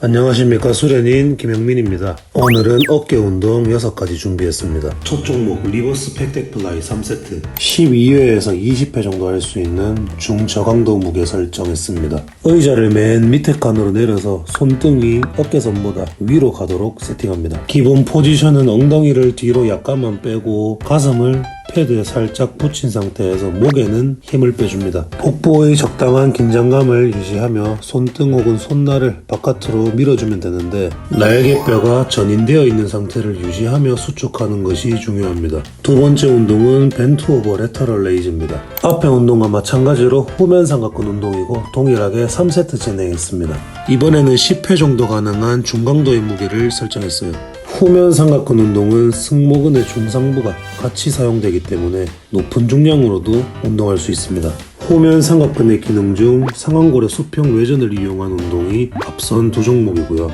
안녕하십니까 수련인 김영민입니다. 오늘은 어깨 운동 6가지 준비했습니다. 첫 종목 리버스 팩덱 플라이 3세트 12회에서 20회 정도 할 수 있는 중저강도 무게 설정했습니다. 의자를 맨 밑에 칸으로 내려서 손등이 어깨선보다 위로 가도록 세팅합니다. 기본 포지션은 엉덩이를 뒤로 약간만 빼고 가슴을 패드에 살짝 붙인 상태에서 목에는 힘을 빼줍니다. 복부의 적당한 긴장감을 유지하며 손등 혹은 손날을 바깥으로 밀어주면 되는데 날개뼈가 전인되어 있는 상태를 유지하며 수축하는 것이 중요합니다. 두 번째 운동은 벤투 오버 레터럴 레이즈입니다. 앞에 운동과 마찬가지로 후면 삼각근 운동이고 동일하게 3세트 진행했습니다. 이번에는 10회 정도 가능한 중강도의 무게를 설정했어요. 후면 삼각근 운동은 승모근의 중상부가 같이 사용되기 때문에 높은 중량으로도 운동할 수 있습니다. 후면 삼각근의 기능 중 상완골의 수평 외전을 이용한 운동이 앞선 두 종목이고요.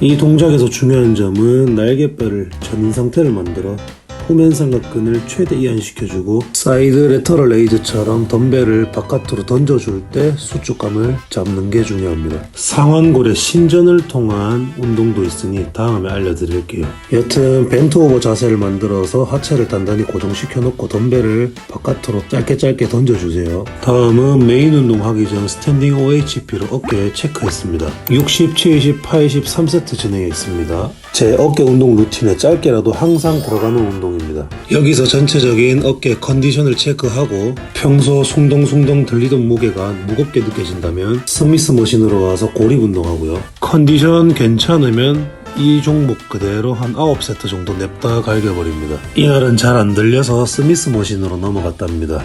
이 동작에서 중요한 점은 날개뼈를 전인 상태를 만들어 후면 삼각근을 최대 이완시켜주고 사이드 레터럴 레이즈처럼 덤벨을 바깥으로 던져줄 때 수축감을 잡는 게 중요합니다. 상완골의 신전을 통한 운동도 있으니 다음에 알려드릴게요. 여튼 벤트 오버 자세를 만들어서 하체를 단단히 고정시켜 놓고 덤벨을 바깥으로 짧게 짧게 던져주세요. 다음은 메인 운동 하기 전 스탠딩 OHP로 어깨 체크했습니다. 60, 70, 80, 3세트 진행했습니다. 제 어깨 운동 루틴에 짧게라도 항상 들어가는 운동입니다. 여기서 전체적인 어깨 컨디션을 체크하고 평소 숭덩숭덩 들리던 무게가 무겁게 느껴진다면 스미스 머신으로 와서 고립 운동하고요. 컨디션 괜찮으면 이 종목 그대로 한 9세트 정도 냅다 갈겨버립니다. 이날은 잘 안 들려서 스미스 머신으로 넘어갔답니다.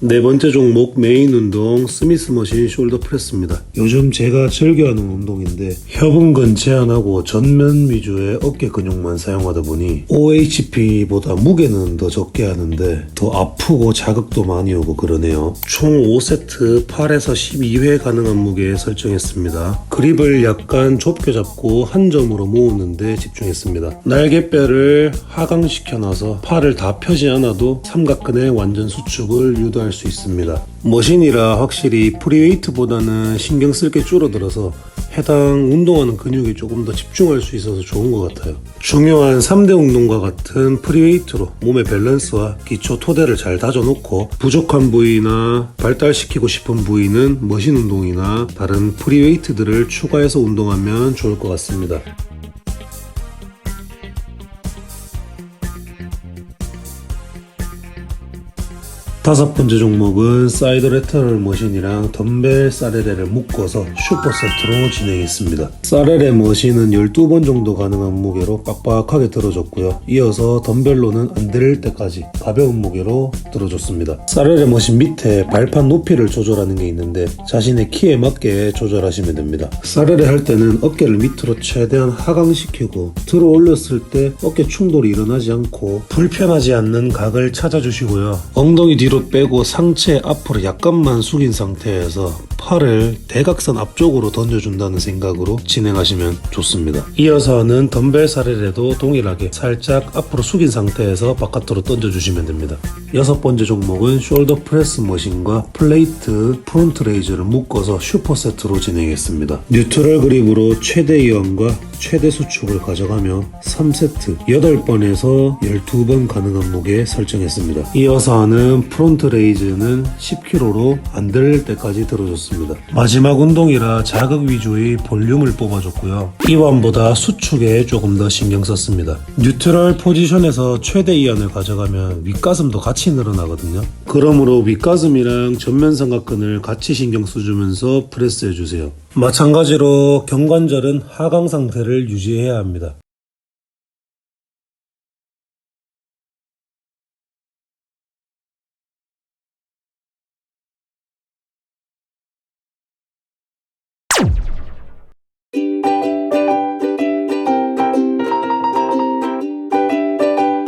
네 번째 종목 메인 운동 스미스 머신 숄더 프레스입니다. 요즘 제가 즐겨하는 운동인데 협응근 제한하고 전면 위주의 어깨 근육만 사용하다 보니 OHP보다 무게는 더 적게 하는데 더 아프고 자극도 많이 오고 그러네요. 총 5세트 8에서 12회 가능한 무게 설정했습니다. 그립을 약간 좁게 잡고 한 점으로 모으는데 집중했습니다. 날개뼈를 하강시켜놔서 팔을 다 펴지 않아도 삼각근의 완전 수축을 유도할 수 있습니다. 머신이라 확실히 프리웨이트보다는 신경 쓸 게 줄어들어서 해당 운동하는 근육에 조금 더 집중할 수 있어서 좋은 것 같아요. 중요한 3대 운동과 같은 프리웨이트로 몸의 밸런스와 기초 토대를 잘 다져놓고 부족한 부위나 발달시키고 싶은 부위는 머신 운동이나 다른 프리웨이트들을 추가해서 운동하면 좋을 것 같습니다. 다섯 번째 종목은 사이드 레터럴 머신이랑 덤벨 사레레를 묶어서 슈퍼 세트로 진행했습니다. 사레레 머신은 12번 정도 가능한 무게로 빡빡하게 들어줬고요. 이어서 덤벨로는 안 들릴 때까지 가벼운 무게로 들어줬습니다. 사레레 머신 밑에 발판 높이를 조절하는 게 있는데 자신의 키에 맞게 조절하시면 됩니다. 사레레 할 때는 어깨를 밑으로 최대한 하강시키고 들어 올렸을 때 어깨 충돌이 일어나지 않고 불편하지 않는 각을 찾아주시고요. 엉덩이 뒤로 빼고 상체 앞으로 약간만 숙인 상태에서 팔을 대각선 앞쪽으로 던져준다는 생각으로 진행하시면 좋습니다. 이어서 하는 덤벨 사례에도 동일하게 살짝 앞으로 숙인 상태에서 바깥으로 던져주시면 됩니다. 여섯 번째 종목은 숄더 프레스 머신과 플레이트 프론트 레이저를 묶어서 슈퍼 세트로 진행했습니다. 뉴트럴 그립으로 최대 이완과 최대 수축을 가져가며 3세트 8번에서 12번 가능한 무게 설정했습니다. 이어서 하는 프론트 레이즈는 10kg로 안 들릴 때까지 들어줬 습니다. 마지막 운동이라 자극 위주의 볼륨을 뽑아줬고요. 이완보다 수축에 조금 더 신경 썼습니다. 뉴트럴 포지션에서 최대 이완을 가져가면 윗가슴도 같이 늘어나거든요. 그러므로 윗가슴이랑 전면 삼각근을 같이 신경 써주면서 프레스 해주세요. 마찬가지로 경관절은 하강 상태를 유지해야 합니다.